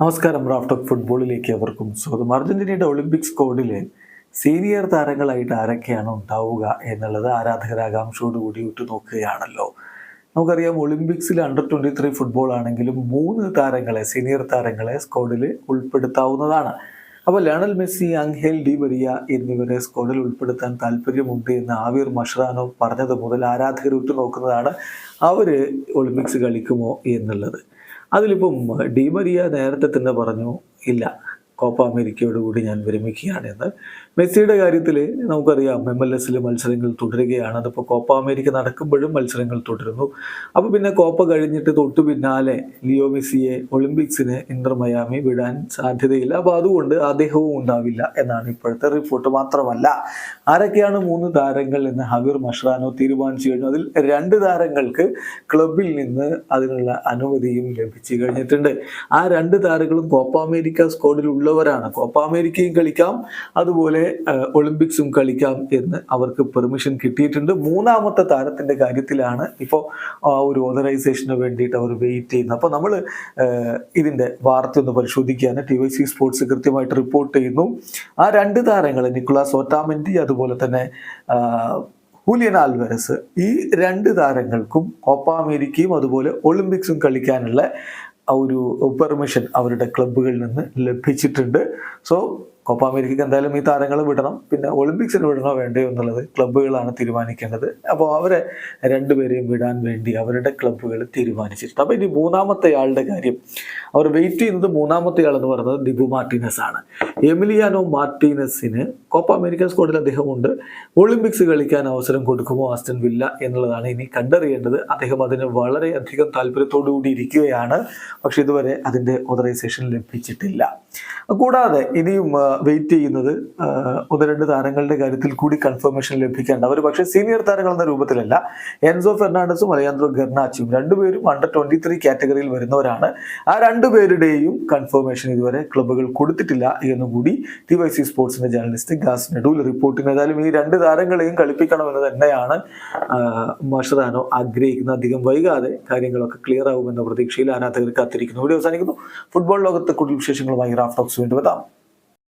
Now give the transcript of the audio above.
നമസ്കാരം raft of ഫുട്ബോളിലേക്ക് അവർക്കും സ്വാഗതം. അർജന്റീനയുടെ ഒളിമ്പിക്സ് സ്ക്വാഡിൽ സീനിയർ താരങ്ങളായിട്ട് ആരൊക്കെയാണ് ഉണ്ടാവുക എന്നുള്ളത് ആരാധകർ ഇട്ട് ഉറ്റുനോക്കുകയാണല്ലോ. നമുക്കറിയാം ഒളിമ്പിക്സിൽ അണ്ടർ ട്വന്റി ത്രീ ഫുട്ബോൾ ആണെങ്കിലും മൂന്ന് താരങ്ങളെ സീനിയർ താരങ്ങളെ സ്കോഡിൽ ഉൾപ്പെടുത്താവുന്നതാണ്. അപ്പോൾ Lionel Messi Angel Di Maria എന്നിവരെ സ്കോഡിൽ ഉൾപ്പെടുത്താൻ താല്പര്യമുണ്ട് എന്ന് ആവിർ മഷ്റാനോ പറഞ്ഞത് മുതൽ ആരാധകർ ഉറ്റുനോക്കുന്നതാണ് അവർ ഒളിമ്പിക്സ് കളിക്കുമോ എന്നുള്ളത്. അതിലിപ്പം ഡിമരിയ നേരത്തെ തന്നെ പറഞ്ഞു ഇല്ല. കോപ്പ അമേരിക്കയോടുകൂടി ഞാൻ വിരമിക്കുകയാണെന്ന് മെസ്സിയുടെ കാര്യത്തിൽ നമുക്കറിയാം എം എൽ എസിൽ മത്സരങ്ങൾ തുടരുകയാണ്. അതിപ്പോൾ കോപ്പ അമേരിക്ക നടക്കുമ്പോഴും മത്സരങ്ങൾ തുടരുന്നു. അപ്പോൾ പിന്നെ കോപ്പ കഴിഞ്ഞിട്ട് തൊട്ടു പിന്നാലെ ലിയോ മെസ്സിയെ ഒളിമ്പിക്സിന് ഇന്റർ മയാമി വിടാൻ സാധ്യതയില്ല. അപ്പോൾ അതുകൊണ്ട് അദ്ദേഹവും ഉണ്ടാവില്ല എന്നാണ് ഇപ്പോഴത്തെ റിപ്പോർട്ട് മാത്രമല്ല. ആരൊക്കെയാണ് മൂന്ന് താരങ്ങൾ എന്ന് ഹബീർ മഷ്റാനോ തീരുമാനിച്ചു കഴിഞ്ഞു. അതിൽ രണ്ട് താരങ്ങൾക്ക് ക്ലബിൽ നിന്ന് അതിനുള്ള അനുമതിയും ലഭിച്ചു കഴിഞ്ഞിട്ടുണ്ട്. ആ രണ്ട് താരങ്ങളും കോപ്പ അമേരിക്ക സ്ക്വാഡിൽ ഉള്ളവരാണ്. കോപ്പ അമേരിക്കയും കളിക്കാം അതുപോലെ ഒളിമ്പിക്സും കളിക്കാം എന്ന് അവർക്ക് പെർമിഷൻ കിട്ടിയിട്ടുണ്ട്. മൂന്നാമത്തെ താരത്തിന്റെ കാര്യത്തിലാണ് ഇപ്പോൾ ആ ഒരു ഓതറൈസേഷന് വേണ്ടിയിട്ട് അവർ വെയിറ്റ് ചെയ്യുന്നത്. അപ്പോൾ നമ്മൾ ഇതിന്റെ വാർത്ത ഒന്ന് പരിശോധിക്കുകയാണ്. ടി വൈ സി സ്പോർട്സ് കൃത്യമായിട്ട് റിപ്പോർട്ട് ചെയ്യുന്നു. ആ രണ്ട് താരങ്ങൾ നിക്കുളാസ് ഓട്ടാമെന്റി അതുപോലെ തന്നെ ഹുലിയൻ ആൽവരസ് ഈ രണ്ട് താരങ്ങൾക്കും കോപ്പ അമേരിക്കയും അതുപോലെ ഒളിമ്പിക്സും കളിക്കാനുള്ള ഒരു പെർമിഷൻ അവരുടെ ക്ലബ്ബുകളിൽ നിന്ന് ലഭിച്ചിട്ടുണ്ട്. സോ കോപ്പ അമേരിക്കക്ക് എന്തായാലും ഈ താരങ്ങൾ വിടണം. പിന്നെ ഒളിമ്പിക്സിന് വിടണോ വേണ്ടയോ എന്നുള്ളത് ക്ലബ്ബുകളാണ് തീരുമാനിക്കേണ്ടത്. അപ്പോൾ അവരെ രണ്ടുപേരെയും വിടാൻ വേണ്ടി അവരുടെ ക്ലബ്ബുകൾ തീരുമാനിച്ചിട്ടുണ്ട്. അപ്പോൾ ഇനി മൂന്നാമത്തെ ആളുടെ കാര്യം. അവർ വെയിറ്റ് ചെയ്യുന്നത് മൂന്നാമത്തെ ആൾ എന്ന് പറയുന്നത് ദിബു മാർട്ടീനസ് ആണ്. എമിലിയാനോ മാർട്ടീനസിന് കോപ്പ അമേരിക്ക അദ്ദേഹം അദ്ദേഹമുണ്ട്. ഒളിമ്പിക്സ് കളിക്കാൻ അവസരം കൊടുക്കുമോ ആസ്റ്റൻ വില്ല എന്നുള്ളതാണ് ഇനി കണ്ടറിയേണ്ടത്. അദ്ദേഹം അതിന് വളരെയധികം താല്പര്യത്തോടു കൂടി ഇരിക്കുകയാണ്. പക്ഷെ ഇതുവരെ അതിന്റെ ഓതറൈസേഷൻ ലഭിച്ചിട്ടില്ല. കൂടാതെ ഇനിയും വെയിറ്റ് ചെയ്യുന്നത് ഒന്ന് രണ്ട് താരങ്ങളുടെ കാര്യത്തിൽ കൂടി കൺഫർമേഷൻ ലഭിക്കേണ്ട അവർ പക്ഷേ സീനിയർ താരങ്ങൾ എന്ന രൂപത്തിലല്ല. എൻസോ ഫെർണാണ്ടസും അലയാന്ത്രോ ഗർണാച്ചിയും രണ്ടുപേരും അണ്ടർ ട്വന്റി ത്രീ കാറ്റഗറിയിൽ വരുന്നവരാണ്. ആ രണ്ടുപേരുടെയും കൺഫർമേഷൻ ഇതുവരെ ക്ലബ്ബുകൾ കൊടുത്തിട്ടില്ല എന്നും കൂടി ടി വൈ സി സ്പോർട്സിന്റെ ജേർണലിസ്റ്റ് ഗാസ് നെഡൂൽ റിപ്പോർട്ടിന് ഏതായാലും ഈ രണ്ട് താരങ്ങളെയും കളിപ്പിക്കണമെന്ന് തന്നെയാണ് മഷറാനോ ആഗ്രഹിക്കുന്നത്. അധികം വൈകാതെ കാര്യങ്ങളൊക്കെ ക്ലിയർ ആകുമെന്ന പ്രതീക്ഷയിൽ ആരാധകർ കാത്തിരിക്കുന്നു. ഇവിടെ അവസാനിക്കുന്നു. ഫുട്ബോൾ ലോകത്തെ കൂടുതൽ വിശേഷങ്ങളുമായി റാഫ്റ്റോക്സ് വീണ്ടും എത്താം.